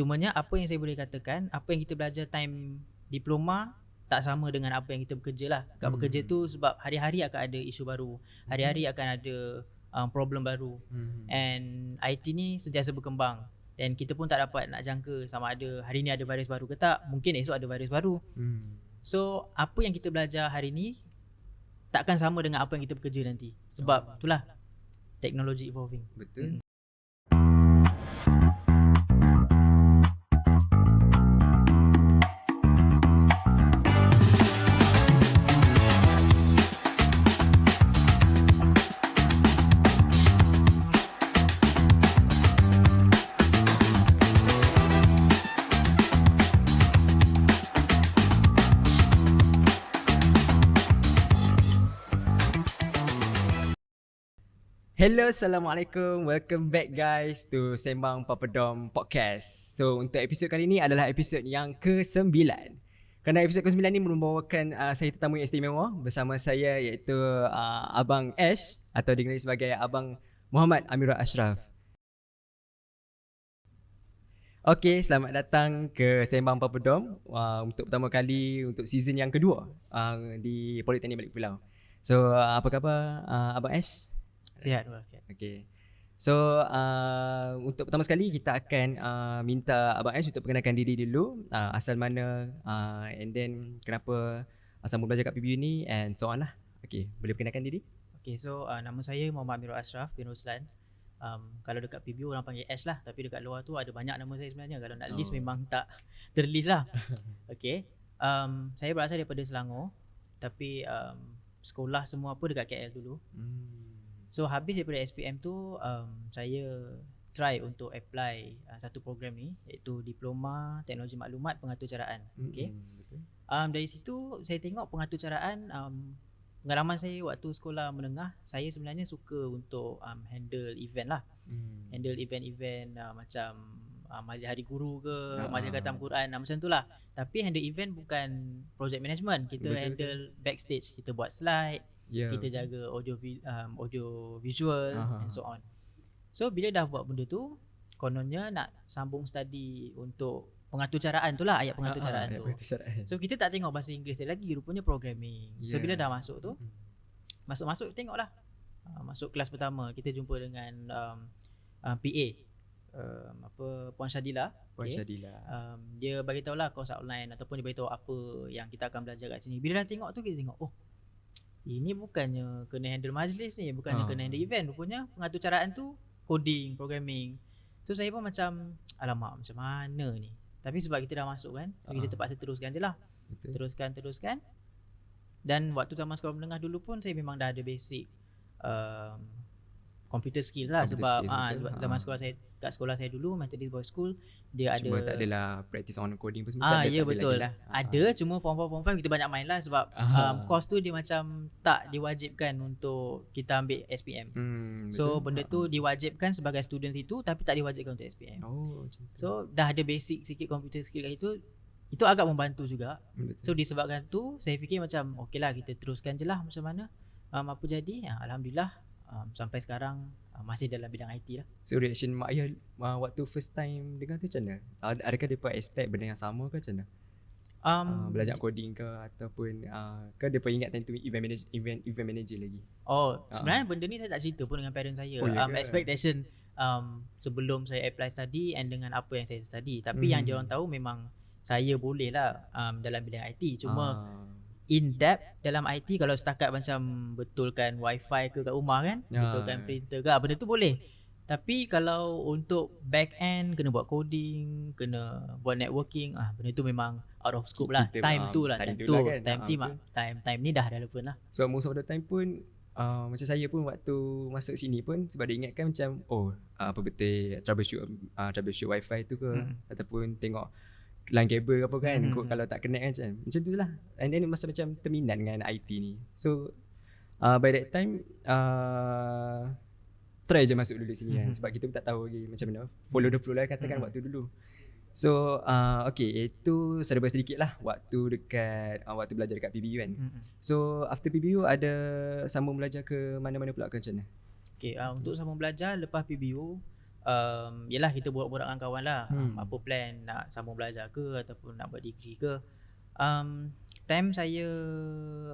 Cumanya apa yang saya boleh katakan, apa yang kita belajar time diploma tak sama dengan apa yang kita bekerja lah. Kat Hmm. bekerja tu sebab hari-hari akan ada isu baru. Hari-hari akan ada um, problem baru. Hmm. And IT ni sentiasa berkembang. Dan kita pun tak dapat nak jangka sama ada hari ni ada virus baru ke tak. Mungkin esok ada virus baru. Hmm. So apa yang kita belajar hari ni takkan sama dengan apa yang kita bekerja nanti. Sebab itulah teknologi evolving. Betul. Thank you. Hello, Assalamualaikum. Welcome back guys to Sembang Papadom Podcast. So, untuk episod kali ni adalah episod yang ke-9. Kerana episod ke-9 ni membawakan uh, saya tetamu yang istimewa bersama saya iaitu uh, Abang Ash atau dikenali sebagai Abang Muhammad Amirul Ashraf. Okey, selamat datang ke Sembang Papadom uh, untuk pertama kali untuk season yang kedua uh, di Politeknik Balik Pulau. So, uh, apa khabar uh, Abang Ash? Sihat walafiat. Okay. So uh, untuk pertama sekali kita akan uh, minta Abang Ash untuk perkenalkan diri dulu uh, Asal mana uh, and then kenapa uh, sambung belajar kat PBU ni and so on lah Okay, boleh perkenalkan diri? Okay, so uh, nama saya Muhammad Amirul Ashraf bin Ruslan. Um, kalau dekat PBU orang panggil Ash lah Tapi dekat luar tu ada banyak nama saya sebenarnya Kalau nak list Oh. memang tak terlist lah Okay um, Saya berasal daripada Selangor Tapi um, sekolah semua pun dekat KL dulu Hmm. So habis daripada SPM tu um, Saya try untuk apply uh, satu program ni Iaitu Diploma Teknologi Maklumat Pengatur Caraan Okay. Hmm, betul. um, Dari situ saya tengok pengatur caraan um, Pengalaman saya waktu sekolah menengah Saya sebenarnya suka untuk um, handle event lah. Hmm. Handle event-event uh, macam uh, Majlis Hari Guru ke Ah. Majlis Khatam Quran uh, macam tu lah. Tapi handle event bukan project management. Kita Betul, handle backstage. Kita buat slide Yeah. kita jaga audio um, audio visual Aha. and so on. So bila dah buat benda tu kononnya nak sambung study untuk pengatur caraan tu lah ayat Ah, ah, caraan ayat tu. caraan. So kita tak tengok bahasa Inggeris lagi rupanya programming. So Yeah. bila dah masuk tu Hmm. masuk-masuk tengoklah. Uh, masuk kelas pertama kita jumpa dengan um, uh, PA um, apa Puan Syadila. Puan okay. Syadila. Um, dia bagi tahu lah course outline ataupun dia bagi tahu apa yang kita akan belajar kat sini. Bila dah tengok tu kita tengok oh ini bukannya kena handle majlis ni, bukannya Ah. kena handle event. Rupanya pengatur caraan tu coding, programming. So saya pun macam alamak macam mana ni. Tapi sebab kita dah masuk kan, so kita Ah. terpaksa teruskan je lah. Betul. Teruskan, teruskan. Dan waktu zaman sekolah menengah dulu pun saya memang dah ada basic um, computer skill lah Computer sebab skills, ah sebab zaman Ah. sekolah saya kat sekolah saya dulu Methodist Boys School dia Cuma ada tak adalah practice on coding pun semua Ah tak ada, ya betul. lah. Ah, Ada cuma form 4 form 5 kita banyak main lah sebab Ah. um, course tu dia macam tak diwajibkan untuk kita ambil SPM. Hmm, So betul. benda Ah, tu diwajibkan sebagai student situ tapi tak diwajibkan untuk SPM. Oh, macam tu. So dah ada basic sikit computer skill kat situ itu agak membantu juga. Betul. So disebabkan tu saya fikir macam okey lah kita teruskan je lah macam mana um, apa jadi. Ya, Alhamdulillah um, sampai sekarang uh, masih dalam bidang IT lah. So reaction mak ayah uh, waktu first time dengar tu macam mana? Ad- Adakah mereka expect benda yang sama ke macam mana? Um, Uh, belajar coding ke ataupun uh, ke mereka ingat time tu event manager event event manager lagi? Oh, Ah. sebenarnya benda ni saya tak cerita pun dengan parents saya. Oh, ya um, ke? expectation um, sebelum saya apply study and dengan apa yang saya study. Tapi Mhm. yang dia orang tahu memang saya boleh lah um, dalam bidang IT. Cuma Ah, in depth dalam IT kalau setakat macam betulkan wifi ke kat rumah kan, Ya. betulkan printer ke, ah, benda tu boleh. Tapi kalau untuk back end kena buat coding, kena buat networking, ah benda tu memang out of scope lah. Time ah, tu lah, time time tu lah kan. Time Ah, tu betul. time time ni dah lupa lah. sebab most of the time pun uh, macam saya pun waktu masuk sini pun sebab dia ingatkan macam oh uh, apa betul troubleshoot uh, troubleshoot wifi tu ke Mm. ataupun tengok line kabel ke apa kan Mm. kod kalau tak connect kan macam macam tu lah and then masa macam terminat dengan IT ni so uh, by that time uh, try je masuk dulu sini kan Mhm. sebab kita pun tak tahu lagi macam mana follow the flow lah katakan Mhm. waktu dulu So uh, okay itu serba sedikit lah waktu dekat uh, waktu belajar dekat PBU kan. Mm-mm. So after PBU ada sambung belajar ke mana-mana pula ke macam mana? Okay, uh, untuk sambung belajar lepas PBU um, Yelah kita borak-borak dengan kawan lah. Hmm. um, Apa plan nak sambung belajar ke Ataupun nak buat degree ke. Um, Time saya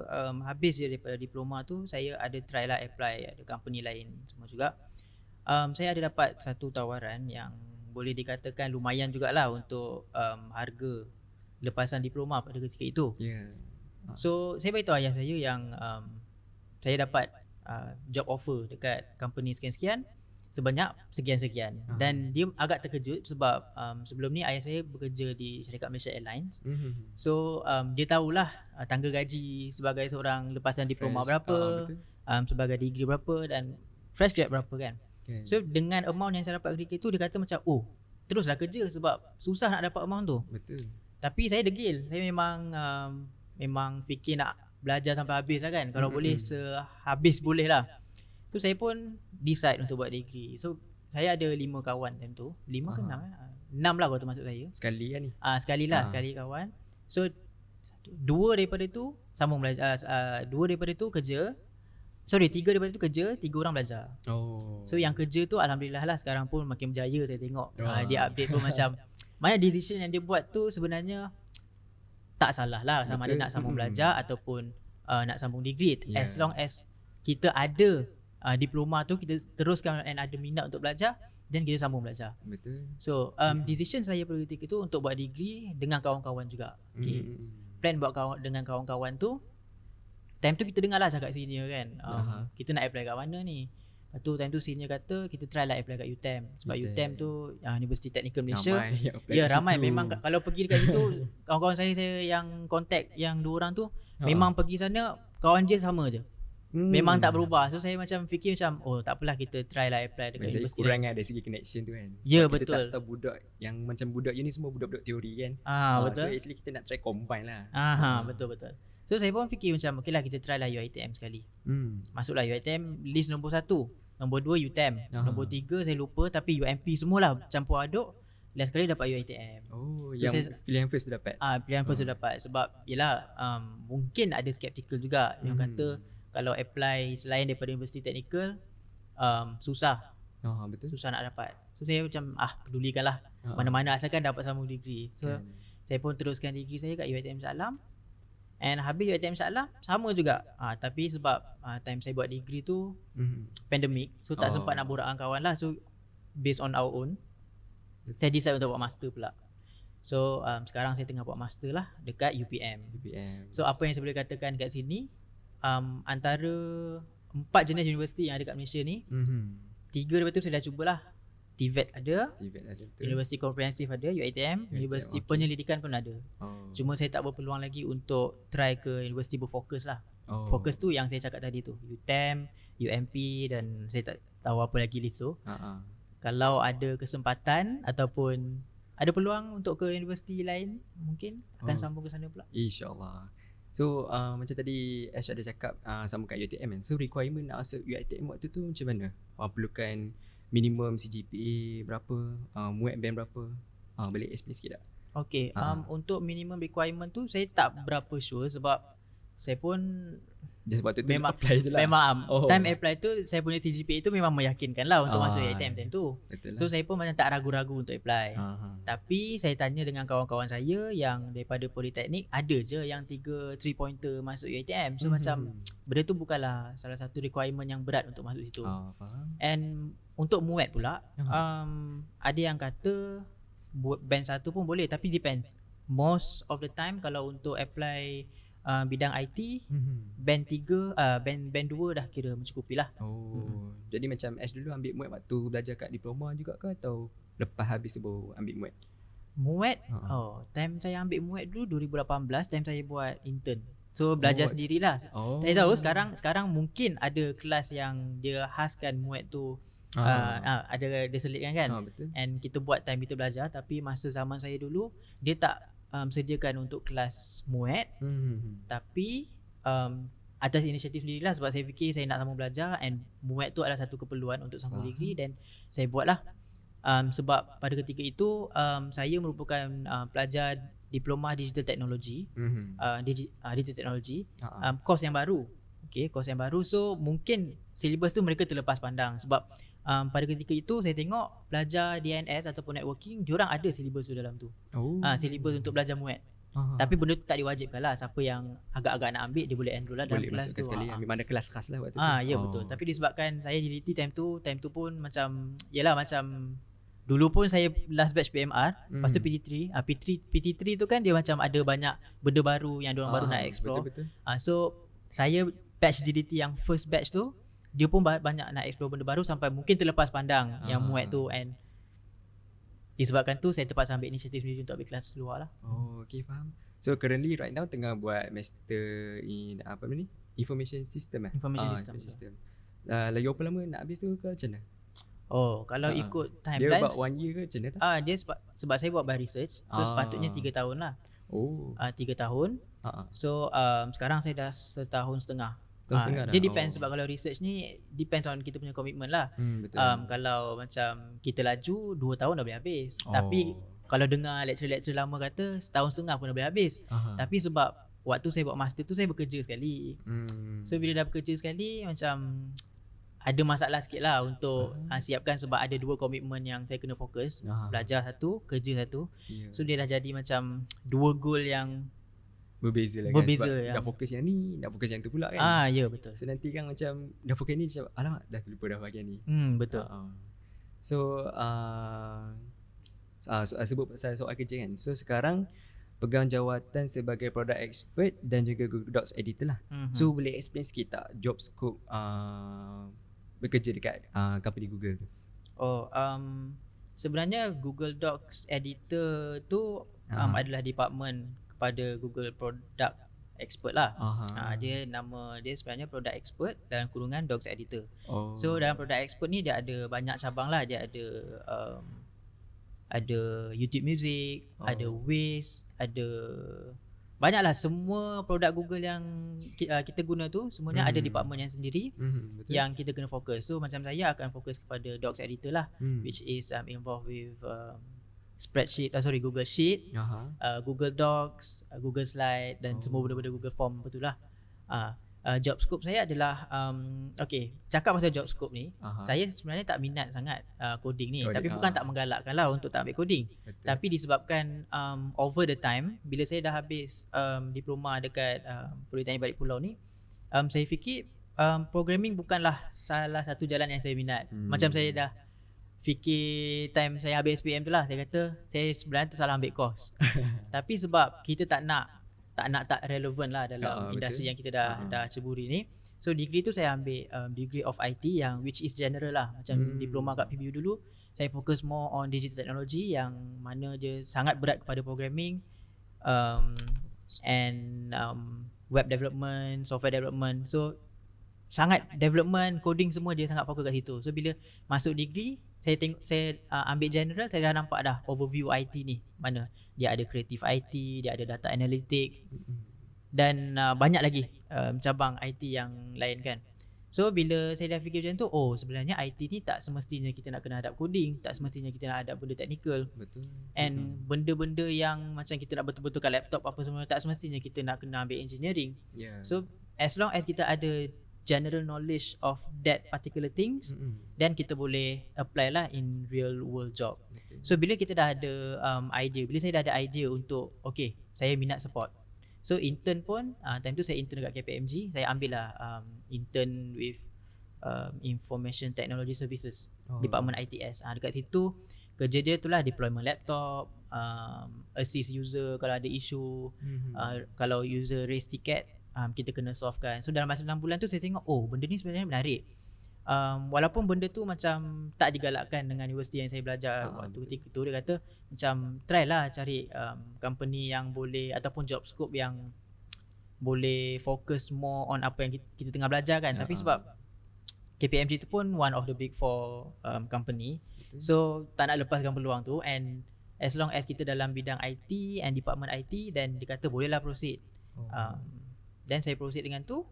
um, habis je daripada diploma tu Saya ada try lah apply Ada company lain semua juga. Um, Saya ada dapat satu tawaran yang Boleh dikatakan lumayan jugalah Untuk um, harga lepasan diploma pada ketika itu. Ya. So saya beritahu ayah saya yang um, saya dapat uh, job offer dekat company sekian-sekian sebanyak sekian-sekian Ah. dan dia agak terkejut sebab um, sebelum ni ayah saya bekerja di syarikat Malaysia Airlines Mhm. so um, dia tahulah uh, tangga gaji sebagai seorang lepasan diploma Fresh. berapa betul. um, sebagai degree berapa dan fresh grad berapa kan Kan. so dengan amount yang saya dapat ketika itu dia kata macam oh teruslah kerja sebab susah nak dapat amount tu betul. tapi saya degil. Saya memang um, memang fikir nak belajar sampai habis lah kan. Kalau Mm-mm. boleh sehabis boleh lah. So saya pun decide untuk buat degree. So saya ada lima kawan time tu. Lima ke Aha. enam eh? Ah, Enam lah kalau termasuk saya. Sekali kan ni. Ah sekali lah, Ah. sekali kawan. So dua daripada tu sambung belajar. Uh, uh, dua daripada tu kerja. Sorry, tiga daripada tu kerja, tiga orang belajar. Oh. So yang kerja tu alhamdulillah lah sekarang pun makin berjaya saya tengok. Wah. Uh, dia update pun macam mana decision yang dia buat tu sebenarnya tak salah lah sama ada nak sambung Mm-mm. belajar ataupun uh, nak sambung degree Yeah. as long as kita ada uh, diploma tu kita teruskan and ada minat untuk belajar then kita sambung belajar. betul. So um, Mm-mm. decision saya pada ketika tu untuk buat degree dengan kawan-kawan juga. Okay. Mhm. Plan buat kawan dengan kawan-kawan tu time tu kita dengar lah cakap senior kan. Um, Aha. kita nak apply kat mana ni? Lepas tu time tu senior kata kita try lah apply kat UTM sebab UTM. UTM tu uh, University Technical Malaysia. Ramai Ya ramai situ. memang ka- kalau pergi dekat situ kawan-kawan saya saya yang contact yang dua orang tu Ha. memang pergi sana kawan dia sama je. Hmm. Memang tak berubah. So saya macam fikir macam oh tak apalah kita try lah apply dekat Biasanya universiti. kurang kan dari segi connection tu kan Ya, Sebab Kita betul. tak tahu budak Yang macam budak you ni semua budak-budak teori kan Ah So betul. actually kita nak try combine lah Aha Ah. betul betul. So saya pun fikir macam okey lah kita try lah UiTM sekali. hmm. Masuklah UiTM list nombor satu Nombor dua UTM Aha. Nombor tiga saya lupa Tapi UMP semualah campur aduk Last kali dapat UiTM Oh So yang saya- pilihan first tu dapat Ah Pilihan first Ah. tu dapat Sebab yelah um, Mungkin ada skeptical juga Yang Hmm. kata Kalau apply selain daripada Universiti Technical um, Susah. Oh, Betul. Susah nak dapat. So saya macam Ah pedulikan lah Ha. Mana-mana asalkan dapat sambung degree. So Kan. saya pun teruskan degree saya kat UiTM Shah Alam. And habis UiTM Shah Alam Sama juga. Ah, Tapi sebab ah, Time saya buat degree tu Mhm. pandemic so tak Oh. sempat nak borak dengan kawan lah. So based on our own saya decide untuk buat master pula. So um, sekarang saya tengah buat master lah dekat UPM UPM so apa yang saya boleh katakan dekat sini um, antara empat jenis universiti yang ada kat Malaysia ni Mhm. tiga daripada tu saya dah cubalah TVET ada Tibet ada betul Universiti Komprehensif ada UiTM Universiti okey. Penyelidikan pun ada oh. cuma saya tak berpeluang lagi untuk try ke universiti berfokus lah oh. fokus tu yang saya cakap tadi tu UTM UMP dan saya tak tahu apa lagi list tu Ha-ha. kalau ada kesempatan ataupun ada peluang untuk ke universiti lain mungkin akan Oh. sambung ke sana pula. InsyaAllah So uh, macam tadi Ash ada cakap uh, sama kat UiTM kan So requirement nak masuk UiTM waktu tu macam mana? Uh, perlukan minimum CGPA berapa? Uh, MUAT band berapa? Uh, boleh explain sikit tak? Okey, Ha. um, untuk minimum requirement tu saya tak berapa sure sebab saya pun Just waktu tu Memang- apply je lah memang Oh. time apply tu saya punya CGPA tu memang meyakinkan lah untuk Ah. masuk UiTM time tu. Betul lah So saya pun macam tak ragu-ragu untuk apply. uh-huh. Tapi saya tanya dengan kawan-kawan saya yang daripada politeknik ada je yang 3 3 pointer masuk UiTM. So macam benda tu bukanlah salah satu requirement yang berat untuk masuk situ. Ah, faham And untuk MUAT pula Aha. um, ada yang kata buat band satu pun boleh tapi depends. Most of the time kalau untuk apply uh, bidang IT Mhm. band 3 uh, band band 2 dah kira mencukupi lah. Oh, jadi macam Ash dulu ambil MUAT waktu belajar kat diploma juga ke atau lepas habis tu baru ambil MUAT? MUAT Ha. oh time saya ambil MUAT dulu 2018 time saya buat intern. So belajar Oh. sendirilah. Oh. Saya tahu sekarang sekarang mungkin ada kelas yang dia khaskan MUAT tu uh, Ah. uh, ada dia selitkan kan. Ah, betul. And kita buat time kita belajar tapi masa zaman saya dulu dia tak um, sediakan untuk kelas MUAT Hmm. tapi um, atas inisiatif sendirilah sebab saya fikir saya nak sambung belajar and MUAT tu adalah satu keperluan untuk sambung Faham. degree dan saya buatlah um, sebab pada ketika itu um, saya merupakan uh, pelajar diploma digital technology Mhm. uh, digi, uh, digital technology ah. um, course yang baru okay course yang baru so mungkin syllabus tu mereka terlepas pandang sebab um, pada ketika itu saya tengok belajar DNS ataupun networking diorang ada silibus tu dalam tu Oh. ah silibus untuk belajar muat Aha. tapi benda tu tak diwajibkan lah siapa yang agak-agak nak ambil dia boleh enroll lah dalam boleh kelas masukkan tu sekali Ah, ambil mana kelas khas lah waktu tu. Ah ya betul. Tapi disebabkan saya JDT time tu, time tu pun macam yalah macam dulu pun saya last batch PMR, hmm. lepas tu Hmm. PT3. Ah PT3 PT3 tu kan dia macam ada banyak benda baru yang dia orang baru nak explore. Betul betul. Ah so saya batch JDT yang first batch tu dia pun ba- banyak nak explore benda baru sampai mungkin terlepas pandang yang Ah. muat tu and disebabkan tu saya terpaksa ambil inisiatif sendiri untuk ambil kelas luar lah. Oh, okay faham. So currently right now tengah buat master in apa ni? Information system eh? Information Ah, system, Information betul. system. Uh, lagi berapa lama nak habis tu ke macam mana? Oh, kalau Ah. ikut Dia timeline about one year ke macam mana ah dia sebab, sebab saya buat by research, so Ah. sepatutnya 3 tahun lah. Oh. Ah 3 tahun. Ha ah. So um, sekarang saya dah setahun setengah. Setahun Ah, dah. Dia depends Oh. sebab kalau research ni depends on kita punya komitmen lah. Hmm, betul. Um, kalau macam kita laju 2 tahun dah boleh habis. Oh. Tapi kalau dengar lecturer-lecturer lama kata setahun setengah pun dah boleh habis. Aha. Tapi sebab waktu saya buat master tu saya bekerja sekali. Hmm. So bila dah bekerja sekali macam ada masalah sikit lah untuk uh, siapkan sebab ada dua komitmen yang saya kena fokus. Aha. Belajar satu, kerja satu. Yeah. So dia dah jadi macam dua goal yang berbeza lah berbeza kan sebab yang- dah fokus yang ni, dah fokus yang tu pula kan. ah ya betul. So nanti kan macam dah fokus ni macam alamak dah terlupa dah bahagian ni. Hmm betul. Uh, so uh, uh, so, uh, sebut pasal soal kerja kan. So sekarang pegang jawatan sebagai product expert dan juga Google Docs editor lah. Mhm. So boleh explain sikit tak job scope uh, bekerja dekat uh, company Google tu? Oh, um, sebenarnya Google Docs editor tu um, Ah. adalah department kepada Google Product Expert lah. Uh, dia nama dia sebenarnya Product Expert dalam kurungan Docs Editor. oh. So dalam Product Expert ni dia ada banyak cabang lah. Dia ada um, ada YouTube Music, Oh. ada Waze, ada banyaklah semua produk Google yang uh, kita guna tu semuanya ada Hmm. department yang sendiri betul. yang kita kena fokus. So macam saya akan fokus kepada Docs Editor lah hmm. which is um, involved with um, spreadsheet, uh, sorry Google Sheet, Aha. uh, Google Docs, uh, Google Slide dan Oh. semua benda-benda Google Form betul lah. Uh, uh, job scope saya adalah um, okay cakap pasal job scope ni Aha. saya sebenarnya tak minat sangat uh, coding ni Coding, tapi bukan ah. tak menggalakkan lah untuk tak ambil coding Betul. tapi disebabkan um, over the time bila saya dah habis um, diploma dekat um, Politeknik Balik Pulau ni um, saya fikir um, programming bukanlah salah satu jalan yang saya minat Hmm. macam saya dah fikir time saya habis SPM tu lah saya kata saya sebenarnya tersalah ambil course tapi sebab kita tak nak tak nak tak relevan lah dalam Ah, industri betul. yang kita dah Ah. dah ceburi ni so degree tu saya ambil um, degree of IT yang which is general lah macam Hmm. diploma kat PBU dulu saya fokus more on digital technology yang mana dia sangat berat kepada programming um, and um, web development, software development. So sangat development, coding semua dia sangat fokus kat situ. So bila masuk degree, saya tengok saya uh, ambil general, saya dah nampak dah overview IT ni. Mana dia ada creative IT, dia ada data analytic dan uh, banyak lagi um, cabang IT yang lain kan. So bila saya dah fikir macam tu, oh sebenarnya IT ni tak semestinya kita nak kena hadap coding, tak semestinya kita nak hadap benda teknikal. Betul. And benda-benda yang macam kita nak betul-betul kat laptop apa semua tak semestinya kita nak kena ambil engineering. Yeah. So as long as kita ada general knowledge of that particular things Mhm. then kita boleh apply lah in real world job. Betul. So bila kita dah ada um, idea, bila saya dah ada idea untuk okay, saya minat support. So intern pun uh, time tu saya intern dekat KPMG, saya ambil lah um, intern with um, Information Technology Services Oh. Department ITS. Ah dekat situ kerja dia tu lah deployment laptop, um, assist user kalau ada isu, Mhm. uh, kalau user raise ticket um, kita kena solve kan. So dalam masa 6 bulan tu saya tengok oh benda ni sebenarnya menarik. Um, walaupun benda tu macam tak digalakkan dengan universiti yang saya belajar Ah, waktu betul. ketika tu dia kata macam try lah cari um, company yang boleh ataupun job scope yang boleh fokus more on apa yang kita, kita tengah belajar kan. Ah, Tapi ah. sebab KPMG tu pun one of the big four um, company. Betul. So tak nak lepaskan peluang tu and as long as kita dalam bidang IT and department IT then dia kata bolehlah proceed. Oh. Um, then saya proceed dengan tu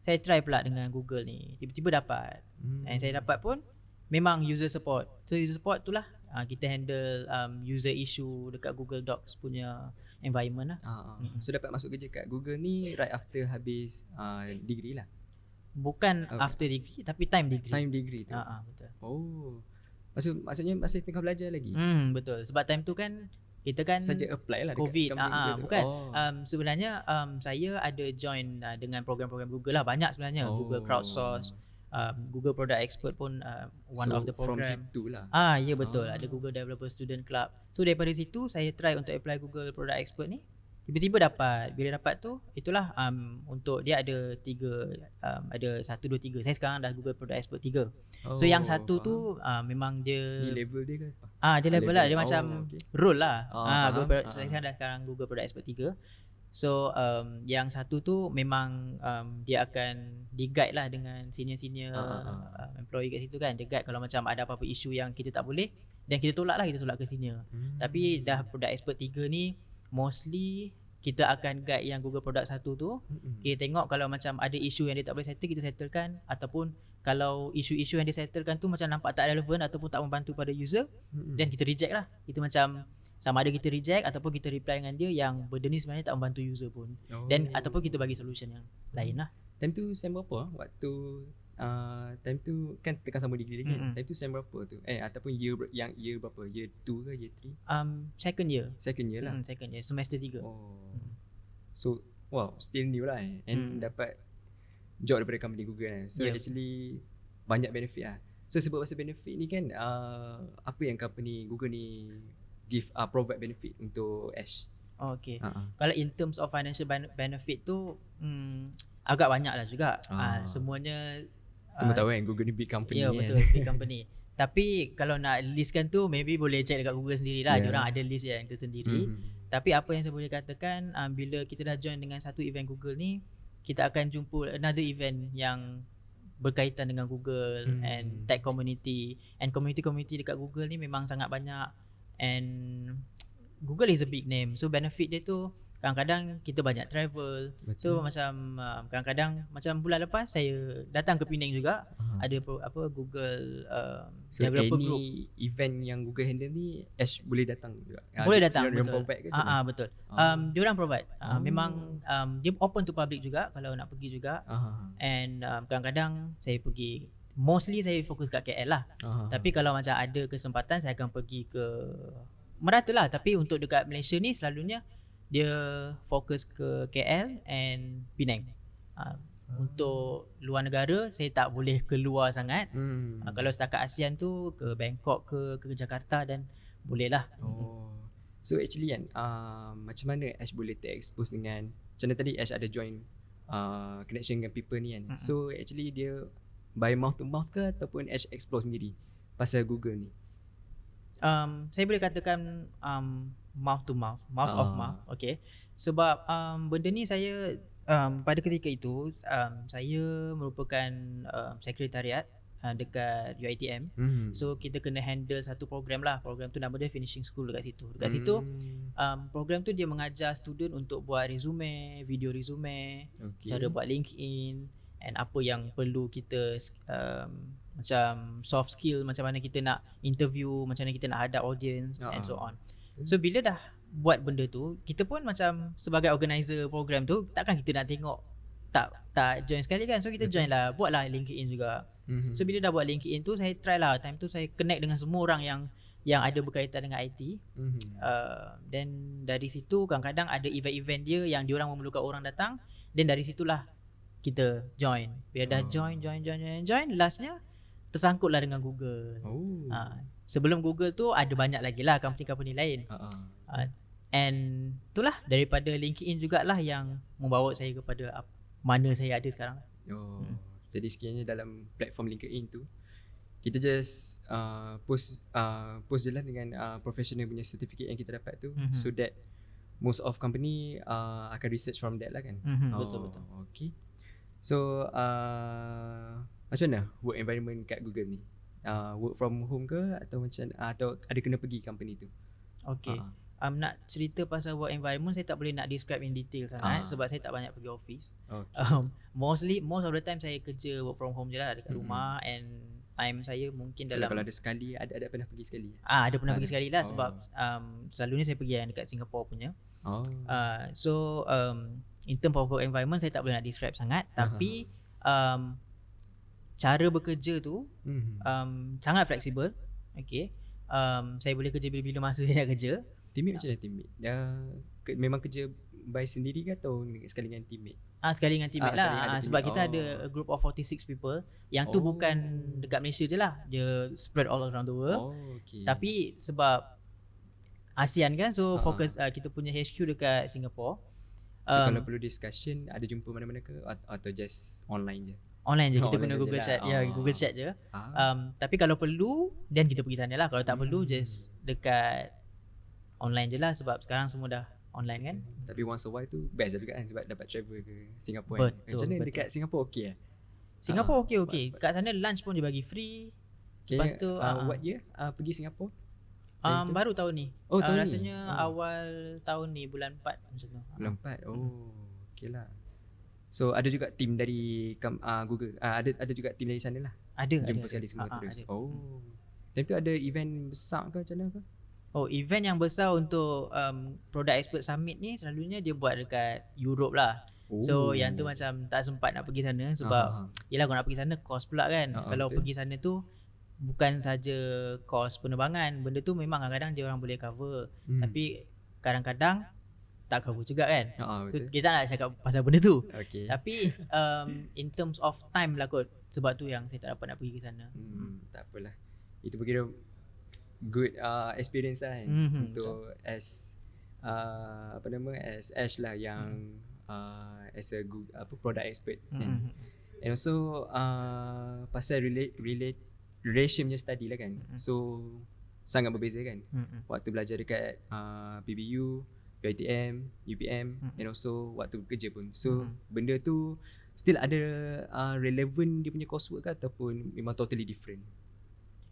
saya try pula dengan Google ni. Tiba-tiba dapat. Hmm. And saya dapat pun memang user support. So user support tu lah uh, kita handle um, user issue dekat Google Docs punya environment lah. Ah, ah. Mm-mm. So dapat masuk kerja kat Google ni right after habis uh, degree lah. bukan Okay. after degree tapi time degree. Time degree tu. Ha ah, betul. Oh. Maksud maksudnya masih tengah belajar lagi. Hmm betul. Sebab time tu kan kita kan Saja apply lah COVID. Ah, tu. bukan. Oh. um, sebenarnya um, saya ada join uh, dengan program-program Google lah banyak sebenarnya. Google Crowdsource, um, Google Product Expert pun uh, one So, of the From program. situ lah. Ah ya betul Ah. ada Google Developer Student Club. So daripada situ saya try untuk apply Google Product Expert ni. Tiba-tiba dapat. Bila dapat tu itulah um, untuk dia ada tiga um, ada satu dua tiga. Saya sekarang dah Google Product Expert tiga. So yang satu tu uh, memang Ni dia level dia ke ah dia level lah dia Oh, macam okay. role lah. Oh, Ah faham. Google Product, Ah, saya ah. sekarang dah sekarang Google Product Expert tiga. So um, yang satu tu memang um, dia akan di-guide lah dengan senior-senior Ah, ah, ah. uh, employee kat situ kan. Dia guide kalau macam ada apa-apa isu yang kita tak boleh dan kita tolak lah kita tolak ke senior. Hmm. Tapi dah product expert 3 ni mostly kita akan guide yang Google product satu tu Mm-mm. kita tengok kalau macam ada isu yang dia tak boleh settle kita settlekan ataupun kalau isu-isu yang dia settlekan tu macam nampak tak relevan ataupun tak membantu pada user Mm-mm. dan kita reject lah kita macam sama ada kita reject ataupun kita reply dengan dia yang benda ni sebenarnya tak membantu user pun dan Oh. ataupun kita bagi solution yang lain lah Time tu sem berapa ah? Waktu uh, Time tu Kan tekan sama degree lagi kan Mm-mm. Time tu sem berapa tu Eh ataupun year Yang year berapa Year 2 ke year 3 um, second year Second year lah hmm, second year semester 3 Oh Mm. So Wow Still new lah eh. And Hmm. dapat Job daripada company Google kan So Yeah. actually Banyak benefit lah So sebab pasal benefit ni kan uh, Apa yang company Google ni Give uh, Provide benefit Untuk Ash oh, okay uh-huh. kalau in terms of financial ben- benefit tu hmm, agak banyak lah juga Ah. ah. semuanya Semua ah, tahu kan Google ni big company Ya kan betul big company. Tapi kalau nak listkan tu maybe boleh check dekat Google sendirilah. Yeah. Yeah. Diorang ada list yang tersendiri. Mhm. Tapi apa yang saya boleh katakan um, bila kita dah join dengan satu event Google ni, kita akan jumpa another event yang berkaitan dengan Google Hmm. and tech community and community-community dekat Google ni memang sangat banyak and Google is a big name. So benefit dia tu kadang-kadang kita banyak travel. So Betul. macam uh, kadang-kadang macam bulan lepas saya datang ke Penang juga Ah. ada pro, apa Google uh, So developer any group event yang Google handle ni Ash boleh datang juga. Ah, boleh dia- datang dia- dia betul. provide ke Ah macam ah mana? betul. Ah. Um dia orang provide. Uh, Oh. memang um dia open to public juga kalau nak pergi juga Ah, and um, kadang-kadang saya pergi mostly saya fokus kat KL lah. ah, ah. Tapi kalau macam ada kesempatan saya akan pergi ke merata lah tapi untuk dekat Malaysia ni selalunya dia fokus ke KL and Penang. Uh, untuk luar negara saya tak boleh keluar sangat. Hmm. Uh, kalau setakat ASEAN tu ke Bangkok ke ke Jakarta dan boleh lah. Oh. So actually kan uh, macam mana Ash boleh ter-expose dengan macam mana tadi Ash ada join uh, connection dengan people ni kan. Mm-mm. So actually dia by mouth to mouth ke ataupun Ash explore sendiri pasal Google ni. Um, saya boleh katakan um, mouth to mouth, mouth of Ah. mouth. Okay. Sebab um, benda ni saya um, pada ketika itu um, saya merupakan um, sekretariat uh, dekat UiTM. Hmm. So kita kena handle satu program lah. Program tu nama dia finishing school dekat situ. Dekat situ Hmm. um, program tu dia mengajar student untuk buat resume, video resume, okay. cara buat LinkedIn and apa yang perlu kita um, macam soft skill macam mana kita nak interview, macam mana kita nak hadap audience uh and so Ah. on. So bila dah buat benda tu, kita pun macam sebagai organizer program tu takkan kita nak tengok tak tak join sekali kan. So kita join lah, buatlah LinkedIn juga. Mhm. So bila dah buat LinkedIn tu saya try lah time tu saya connect dengan semua orang yang yang ada berkaitan dengan IT. Mhm. Uh, then dari situ kadang-kadang ada event-event dia yang diorang memerlukan orang datang then dari situlah kita join. Bila dah Oh. join join join join join lastnya tersangkutlah dengan Google. Oh. Uh, sebelum Google tu ada banyak lagi lah company-company lain. Ah. Uh, and itulah daripada LinkedIn jugalah yang membawa saya kepada ap- mana saya ada sekarang. Oh. Hmm. Jadi sekiranya dalam platform LinkedIn tu kita just uh, post uh, post je lah dengan uh, professional punya certificate yang kita dapat tu Mhm. so that most of company uh, akan research from that lah kan. Mm-hmm, betul betul. Okay. So uh, macam mana work environment kat Google ni? Uh, work from home ke atau macam uh, atau ada kena pergi company tu? Okay. Ah, Um, nak cerita pasal work environment saya tak boleh nak describe in detail sangat Ah. sebab saya tak banyak pergi office. okay. um, mostly most of the time saya kerja work from home je lah dekat Mm-mm. rumah and time saya mungkin Kalau, dalam kalau ada sekali ada ada pernah pergi sekali. ah ada pernah ada. pergi sekali lah Oh. sebab um, selalunya saya pergi yang dekat Singapore punya. Oh. Uh, so um, in term of work environment saya tak boleh nak describe sangat tapi um, cara bekerja tu Mhm. um, sangat fleksibel. Okay. Um, saya boleh kerja bila-bila masa saya nak kerja. Teammate macam mana teammate? Dah ke, memang kerja by sendiri ke atau sekali dengan teammate? Ah sekali dengan teammate Ah, lah. Ah, sebab teammate. kita ada Oh. a group of 46 people. Yang tu Oh. bukan dekat Malaysia je lah. Dia spread all around the world. Oh, okay. Tapi sebab ASEAN kan so Ah. fokus uh, kita punya HQ dekat Singapore. so Um, kalau perlu discussion ada jumpa mana-mana ke At- atau just online je? Online je kita guna je Google lah. Chat. Ya, Oh. Google Chat je. Ah. Um, tapi kalau perlu then kita pergi sana lah. Kalau tak perlu Hmm. just dekat online je lah sebab sekarang semua dah online kan. Tapi once a while tu best lah juga kan sebab dapat travel ke Singapore kan. Betul, Macam mana betul. dekat Singapore okey eh? Singapore Ah, okey okey. Kat sana lunch pun dia bagi free. Okay, Lepas tu, uh, ah, what year uh, pergi Singapore? Um, baru tahun ni. Oh, Ah, tahun ni? rasanya Oh. awal tahun ni bulan 4 macam tu. Bulan 4. Oh, okey lah. So ada juga tim dari uh, Google. Uh, ada ada juga tim dari sana lah. Ada Jumpa ada, sekali ada. semua ah, terus. ada. Oh. Time tu ada event besar ke macam mana ke? Oh, event yang besar untuk um, Product Expert Summit ni selalunya dia buat dekat Europe lah. Oh. So yang tu macam tak sempat nak pergi sana sebab ah. yelah kalau nak pergi sana kos pula kan. Ah, Kalau betul. pergi sana tu bukan saja kos penerbangan, benda tu memang kadang-kadang dia orang boleh cover. Hmm. Tapi kadang-kadang tak cover juga kan. Ah, ah, So betul. kita nak cakap pasal benda tu. Okey. Tapi um, in terms of time lah kot sebab tu yang saya tak dapat nak pergi ke sana. Hmm, tak apalah. Itu berkira good uh, experience lah kan Mhm, untuk as uh, apa nama as Ash lah yang uh, as a good, apa product expert kan. Mm-hmm. And also uh, pasal relate relate relation punya study lah kan. Mhm. So sangat berbeza kan. Mm-hmm. Waktu belajar dekat uh, PBU, UiTM, UPM Mhm. and also waktu kerja pun. So Mhm. benda tu still ada uh, relevant dia punya coursework ke ataupun memang totally different?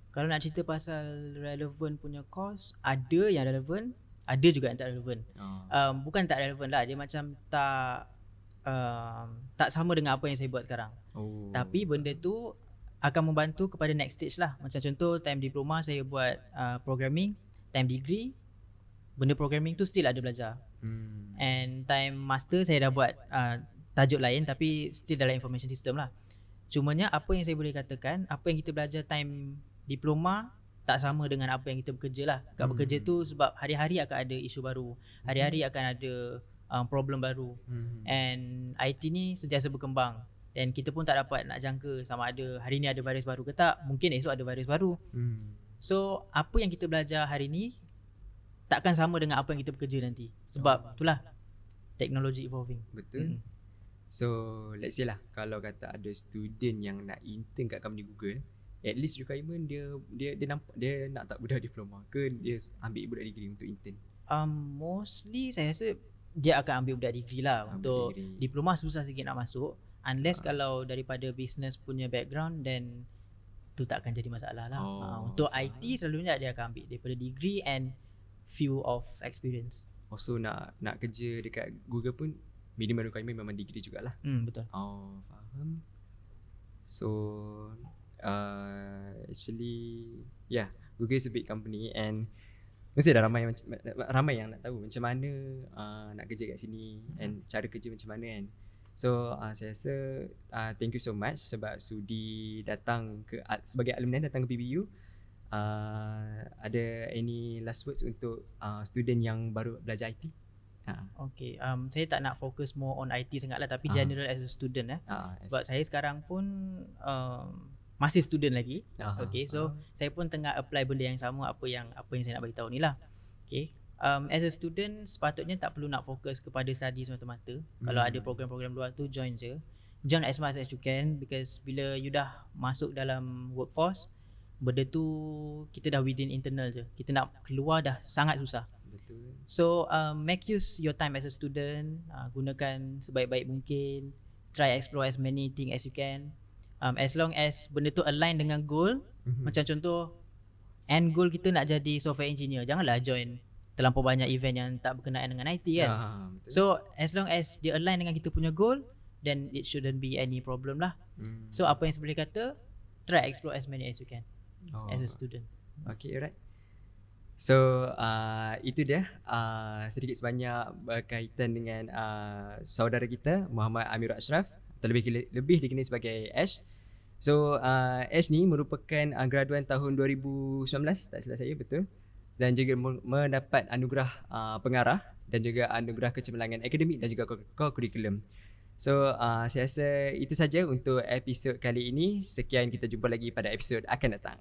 Kalau nak cerita pasal relevan punya course, ada yang relevan, ada juga yang tak relevan. Uh, Um, bukan tak relevan lah, dia macam tak um, tak sama dengan apa yang saya buat sekarang. oh. Tapi benda tu akan membantu kepada next stage lah. Macam contoh time diploma saya buat uh, programming, time degree benda programming tu still ada belajar. hmm. And time master saya dah buat uh, tajuk lain tapi still dalam information system lah. Cumanya apa yang saya boleh katakan, apa yang kita belajar time diploma tak sama dengan apa yang kita bekerja lah. Kat Hmm. bekerja tu sebab hari-hari akan ada isu baru. Hari-hari akan ada um, problem baru. Hmm. And IT ni sentiasa berkembang. Dan kita pun tak dapat nak jangka sama ada hari ni ada virus baru ke tak. Mungkin esok ada virus baru. Hmm. So apa yang kita belajar hari ni takkan sama dengan apa yang kita bekerja nanti. Sebab itulah teknologi evolving. Betul. Mm. So let's say lah kalau kata ada student yang nak intern kat company Google, at least requirement dia dia dia nampak dia nak tak budak diploma ke dia ambil budak degree untuk intern. Um, mostly saya rasa dia akan ambil budak degree lah Ambil untuk degree. diploma susah sikit nak masuk unless Ah. kalau daripada business punya background then tu tak akan jadi masalah lah. Oh, Uh, untuk. IT selalunya dia akan ambil daripada degree and few of experience. Also nak nak kerja dekat Google pun minimum requirement memang degree jugalah. Hmm betul. Oh, faham. So uh, actually yeah, Google is a big company and mesti ada ramai macam ramai yang nak tahu macam mana uh, nak kerja kat sini and cara kerja macam mana kan. So uh, saya rasa uh, thank you so much sebab sudi datang ke sebagai alumni datang ke PBU. Uh, ada any last words untuk uh, student yang baru belajar IT? Ha. Okay, um, saya tak nak fokus more on IT sangat lah tapi Ah. general as a student eh. Uh, Sebab saya sekarang pun um, masih student lagi. uh, Okay, so saya pun tengah apply benda yang sama apa yang apa yang saya nak bagi tahu ni lah. Okay. Um, as a student sepatutnya tak perlu nak fokus kepada study semata-mata. Kalau Hmm. ada program-program luar tu join je. Join as much as you can because bila you dah masuk dalam workforce benda tu kita dah within internal je. Kita nak keluar dah sangat susah. betul. So um, make use your time as a student. Uh, gunakan sebaik-baik mungkin. Try explore as many thing as you can. Um, as long as benda tu align dengan goal. Mhm. Macam contoh end goal kita nak jadi software engineer. Janganlah join terlampau banyak event yang tak berkenaan dengan IT kan. Betul. So as long as dia align dengan kita punya goal then it shouldn't be any problem lah. Hmm. So apa yang saya boleh kata try explore as many as you can oh. as a student. Okay, alright. So, uh, itu dia uh, sedikit sebanyak berkaitan dengan uh, saudara kita Muhammad Amir Ashraf terlebih lebih dikenali sebagai Ash. So uh, Ash ni merupakan uh, graduan tahun 2019 tak salah saya betul dan juga mendapat anugerah uh, pengarah dan juga anugerah kecemerlangan akademik dan juga kurikulum. So uh, saya rasa itu saja untuk episod kali ini. Sekian kita jumpa lagi pada episod akan datang.